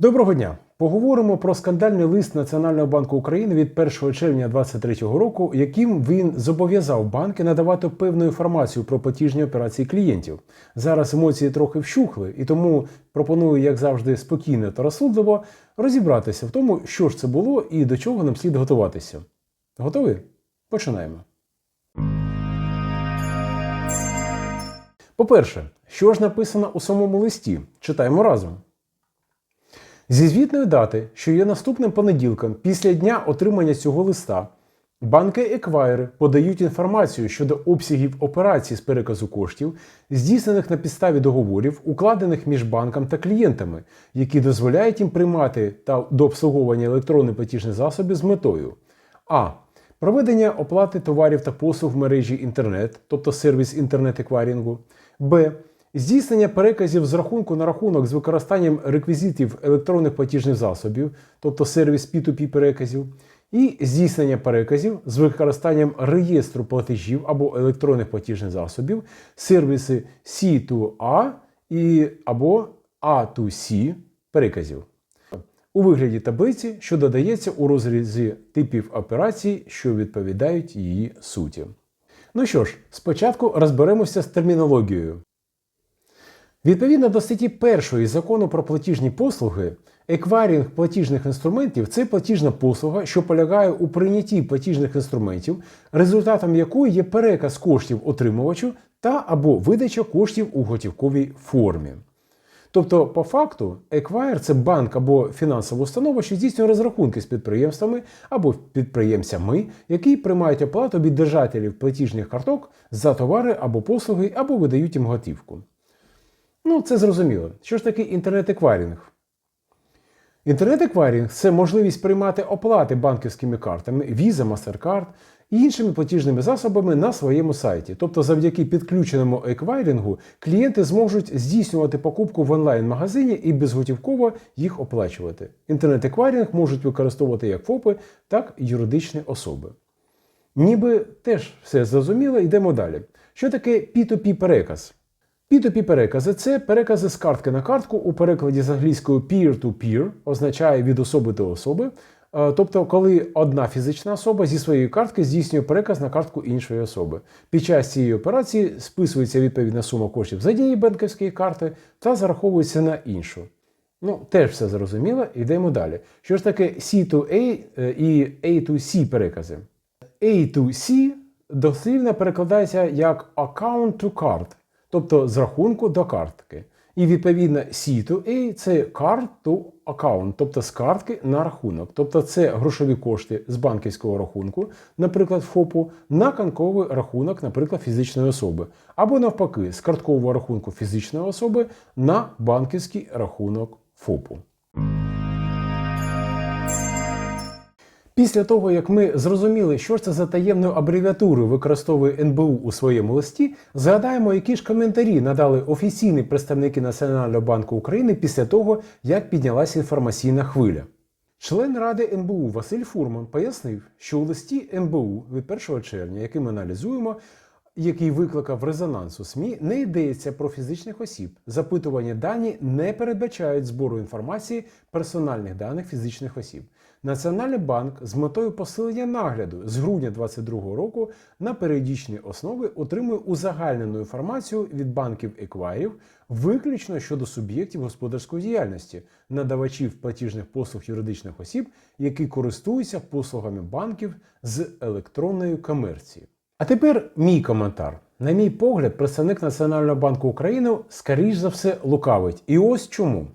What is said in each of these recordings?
Доброго дня! Поговоримо про скандальний лист Національного банку України від 1 червня 2023 року, яким він зобов'язав банки надавати певну інформацію про платіжні операції клієнтів. Зараз емоції трохи вщухли, і тому пропоную, як завжди, спокійно та розсудливо розібратися в тому, що ж це було і до чого нам слід готуватися. Готові? Починаємо. По-перше, що ж написано у самому листі? Читаємо разом. Зі звітної дати, що є наступним понеділком після дня отримання цього листа, банки еквайри подають інформацію щодо обсягів операцій з переказу коштів, здійснених на підставі договорів, укладених між банком та клієнтами, які дозволяють їм приймати та до обслуговування електронних платіжних засобів з метою а. Проведення оплати товарів та послуг в мережі інтернет, тобто сервіс інтернет-еквайрінгу, Б. Здійснення переказів з рахунку на рахунок з використанням реквізитів електронних платіжних засобів, тобто сервіс P2P переказів, і здійснення переказів з використанням реєстру платежів або електронних платіжних засобів, сервіси C2A і або A2C переказів. У вигляді таблиці, що додається у розрізі типів операцій, що відповідають її суті. Ну що ж, спочатку розберемося з термінологією. Відповідно до статті 1 закону про платіжні послуги, еквайрінг платіжних інструментів це платіжна послуга, що полягає у прийнятті платіжних інструментів, результатом якої є переказ коштів отримувачу та або видача коштів у готівковій формі. Тобто, по факту, еквайр це банк або фінансова установа, що здійснює розрахунки з підприємствами або підприємцями, які приймають оплату від держателів платіжних карток за товари або послуги, або видають їм готівку. Ну, це зрозуміло. Що ж таке інтернет-еквайрінг? Інтернет-еквайрінг це можливість приймати оплати банківськими картами, Visa, MasterCard і іншими платіжними засобами на своєму сайті. Тобто, завдяки підключеному еквайрінгу клієнти зможуть здійснювати покупку в онлайн-магазині і безготівково їх оплачувати. Інтернет-еквайрінг можуть використовувати як ФОПи, так і юридичні особи. Ніби теж все зрозуміло, йдемо далі. Що таке P2P переказ? P2P перекази це перекази з картки на картку у перекладі з англійської peer-to-peer, означає від особи до особи. Е, Тобто, коли одна фізична особа зі своєї картки здійснює переказ на картку іншої особи. Під час цієї операції списується відповідна сума коштів з однієї банківської карти та зараховується на іншу. Ну, теж все зрозуміло, йдемо далі. Що ж таке C2A е, і A2C перекази? A2C дослівно перекладається як account to card, тобто з рахунку до картки. І відповідно C2A це card to account, тобто з картки на рахунок. Тобто це грошові кошти з банківського рахунку, наприклад, ФОПу, на канковий рахунок, наприклад, фізичної особи. Або навпаки, з карткового рахунку фізичної особи на банківський рахунок ФОПу. Після того, як ми зрозуміли, що ж це за таємну абревіатуру використовує НБУ у своєму листі, згадаємо, які ж коментарі надали офіційні представники Національного банку України після того, як піднялася інформаційна хвиля. Член ради НБУ Василь Фурман пояснив, що у листі НБУ від 1 червня, який ми аналізуємо, який викликав резонанс у СМІ, не йдеться про фізичних осіб. Запитувані дані не передбачають збору інформації персональних даних фізичних осіб. Національний банк з метою посилення нагляду з грудня 2022 року на періодичній основі отримує узагальнену інформацію від банків еквайрів виключно щодо суб'єктів господарської діяльності, надавачів платіжних послуг юридичних осіб, які користуються послугами банків з електронної комерції. А тепер мій коментар. На мій погляд, представник Національного банку України, скоріш за все, лукавить. І ось чому.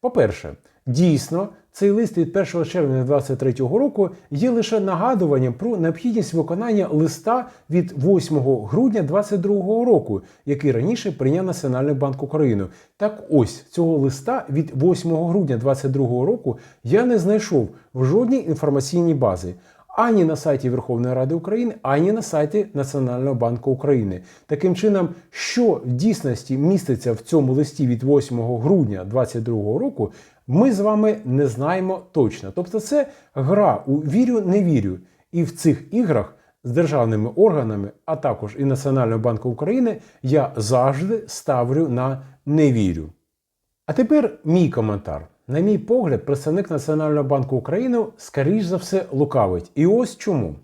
По-перше, дійсно, цей лист від 1 червня 2023 року є лише нагадуванням про необхідність виконання листа від 8 грудня 2022 року, який раніше прийняв Національний банк України. Так ось цього листа від 8 грудня 2022 року я не знайшов в жодній інформаційній базі ані на сайті Верховної Ради України, ані на сайті Національного банку України. Таким чином, що в дійсності міститься в цьому листі від 8 грудня 2022 року, ми з вами не знаємо точно. Тобто, це гра у вірю, не вірю. І в цих іграх з державними органами, а також і Національного банку України, я завжди ставлю на не вірю. А тепер мій коментар. На мій погляд, представник Національного банку України, скоріш за все, лукавить. І ось чому.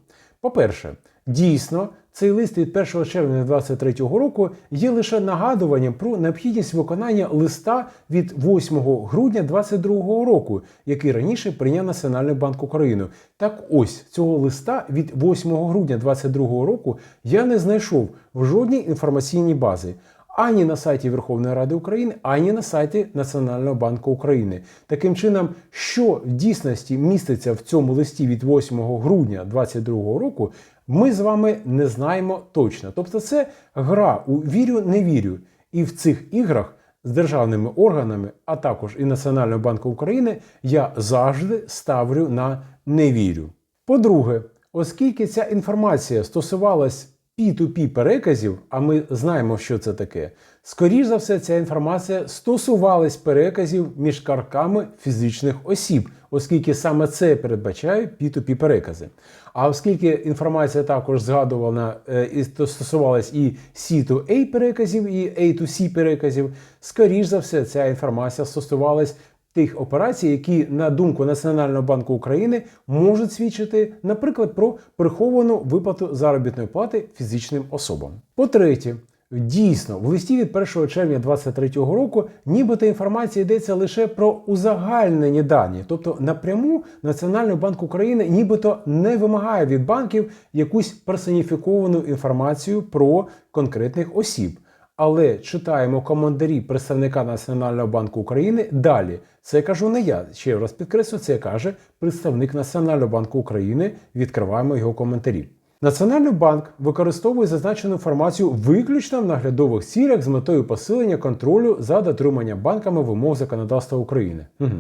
По-перше, дійсно, цей лист від 1 червня 2023 року є лише нагадуванням про необхідність виконання листа від 8 грудня 2022 року, який раніше прийняв Національний банк України. Так ось цього листа від 8 грудня 2022 року я не знайшов в жодній інформаційній базі. Ані на сайті Верховної Ради України, ані на сайті Національного банку України. Таким чином, що в дійсності міститься в цьому листі від 8 грудня 2022 року, ми з вами не знаємо точно. Тобто, це гра у вірю, не вірю. І в цих іграх з державними органами, а також і Національного банку України, я завжди ставлю на не вірю. По-друге, оскільки ця інформація стосувалась P2P переказів, а ми знаємо, що це таке. Скоріш за все, ця інформація стосувалась переказів між карками фізичних осіб, оскільки саме це передбачає P2P перекази. А оскільки інформація також згадувана е, і стосувалась і C2A переказів, і A2C переказів, скоріш за все, ця інформація стосувалась тих операцій, які, на думку Національного банку України, можуть свідчити, наприклад, про приховану виплату заробітної плати фізичним особам. По-третє, Дійсно, в листі від 1 червня 2023 року нібито інформація йдеться лише про узагальнені дані, тобто напряму Національний банк України нібито не вимагає від банків якусь персоніфіковану інформацію про конкретних осіб. Але читаємо коментарі представника Національного банку України далі. Це кажу не я. Ще раз підкреслю, це каже представник Національного банку України. Відкриваємо його коментарі. Національний банк використовує зазначену інформацію виключно в наглядових цілях з метою посилення контролю за дотриманням банками вимог законодавства України. Угу.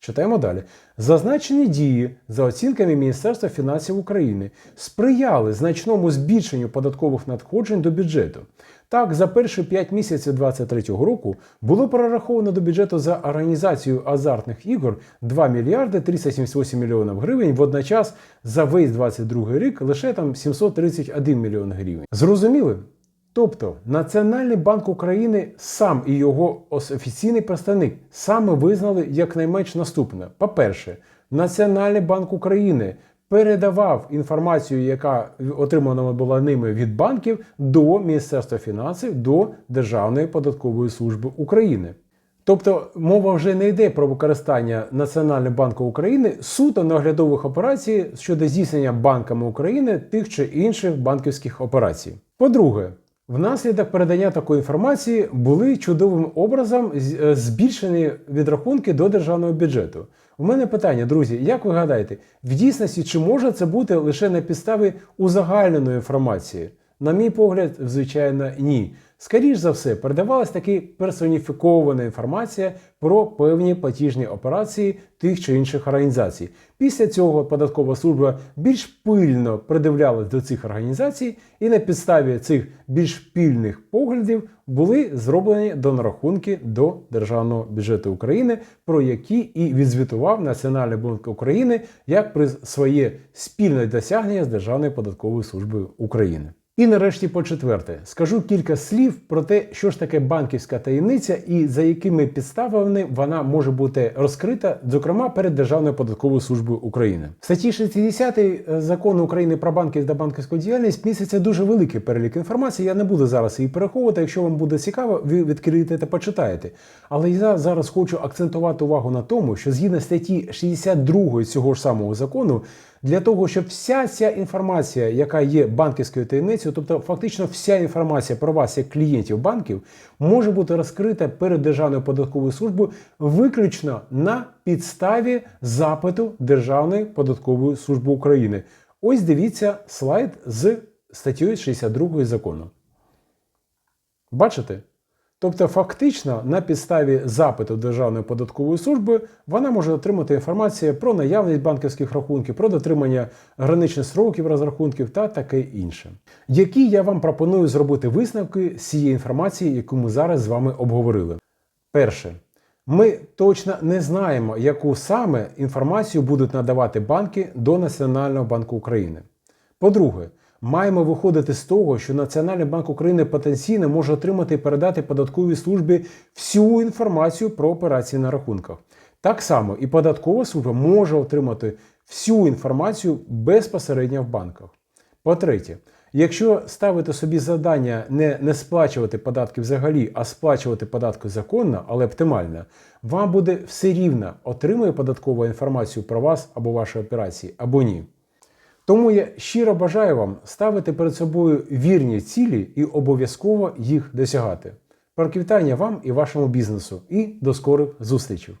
Читаємо далі. Зазначені дії за оцінками Міністерства фінансів України сприяли значному збільшенню податкових надходжень до бюджету. Так, за перші 5 місяців 2023 року було прораховано до бюджету за організацію азартних ігор 2 мільярди 378 мільйонів гривень. Водночас за весь 22 рік лише там 731 мільйон гривень. Зрозуміли? Тобто Національний банк України сам і його офіційний представник саме визнали якнайменш наступне. По-перше, Національний банк України передавав інформацію, яка отримана була ними від банків, до Міністерства фінансів, до Державної податкової служби України. Тобто мова вже не йде про використання Національного банку України суто наглядових операцій щодо здійснення банками України тих чи інших банківських операцій. По-друге, Внаслідок передання такої інформації були чудовим образом е, збільшені відрахунки до державного бюджету. У мене питання, друзі, як ви гадаєте, в дійсності чи може це бути лише на підставі узагальненої інформації? На мій погляд, звичайно, ні. Скоріш за все, передавалась таки персоніфікована інформація про певні платіжні операції тих чи інших організацій. Після цього податкова служба більш пильно придивлялась до цих організацій, і на підставі цих більш пільних поглядів були зроблені донарахунки до державного бюджету України, про які і відзвітував Національний банк України як при своє спільне досягнення з Державною податковою службою України. І нарешті, по четверте, скажу кілька слів про те, що ж таке банківська таємниця і за якими підставами вона може бути розкрита, зокрема перед Державною податковою службою України. В статті 60 закону України про банків та банківську діяльність міститься дуже великий перелік інформації. Я не буду зараз її переховувати. Якщо вам буде цікаво, ви відкриєте та почитаєте. Але я зараз хочу акцентувати увагу на тому, що згідно статті 62 цього ж самого закону для того, щоб вся ця інформація, яка є банківською таємницею, тобто фактично вся інформація про вас, як клієнтів банків, може бути розкрита перед Державною податковою службою виключно на підставі запиту Державної податкової служби України. Ось дивіться слайд з статтєю 62 закону. Бачите? Тобто, фактично, на підставі запиту Державної податкової служби вона може отримати інформацію про наявність банківських рахунків, про дотримання граничних сроків розрахунків та таке інше. Які я вам пропоную зробити висновки з цієї інформації, яку ми зараз з вами обговорили. Перше. Ми точно не знаємо, яку саме інформацію будуть надавати банки до Національного банку України. По-друге, маємо виходити з того, що Національний банк України потенційно може отримати і передати податковій службі всю інформацію про операції на рахунках. Так само і податкова служба може отримати всю інформацію безпосередньо в банках. По-третє, якщо ставити собі завдання не, не сплачувати податки взагалі, а сплачувати податки законно, але оптимально, вам буде все рівно, отримує податкова інформацію про вас або ваші операції, або ні. Тому я щиро бажаю вам ставити перед собою вірні цілі і обов'язково їх досягати. Проквітання вам і вашому бізнесу, і до скорих зустрічей!